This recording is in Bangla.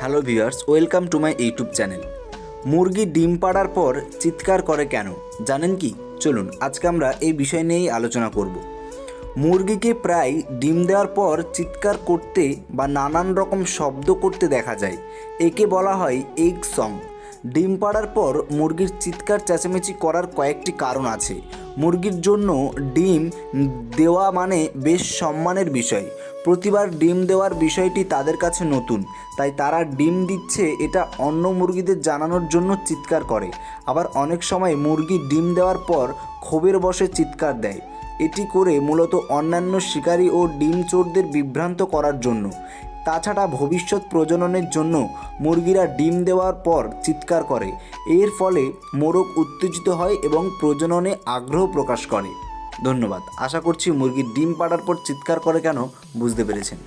Hello viewers welcome to my YouTube channel মুরগি ডিম পাড়ার পর চিৎকার করে কেন? জানেন কি? চলুন, আজকে আমরা এই বিষয় নিয়েই আলোচনা করব। মুরগিকে প্রায় ডিম দেওয়ার পর চিৎকার করতে বা নানান রকম শব্দ করতে দেখা যায়। একে বলা হয় এগ সং ডিম পাড়ার পর মুরগির চিৎকার, চেঁচামেচি করার কয়েকটি কারণ আছে। মুরগির জন্য ডিম দেওয়া মানে বেশ সম্মানের বিষয়। প্রতিবার ডিম দেওয়ার বিষয়টি তাদের কাছে নতুন, তাই তারা ডিম দিচ্ছে এটা অন্য মুরগিদের জানানোর জন্য চিৎকার করে। আবার অনেক সময় মুরগি ডিম দেওয়ার পর ক্ষোভের বসে চিৎকার দেয়। এটি করে মূলত অন্যান্য শিকারী ও ডিম চোরদের বিভ্রান্ত করার জন্য। তাছাড়া ভবিষ্যৎ প্রজননের জন্য মুরগিরা ডিম দেওয়ার পর চিৎকার করে। এর ফলে মোরগ উত্তেজিত হয় এবং প্রজননে আগ্রহ প্রকাশ করে। ধন্যবাদ। আশা করছি মুরগির ডিম পাড়ার পর চিৎকার করে কেন? বুঝতে পেরেছেন।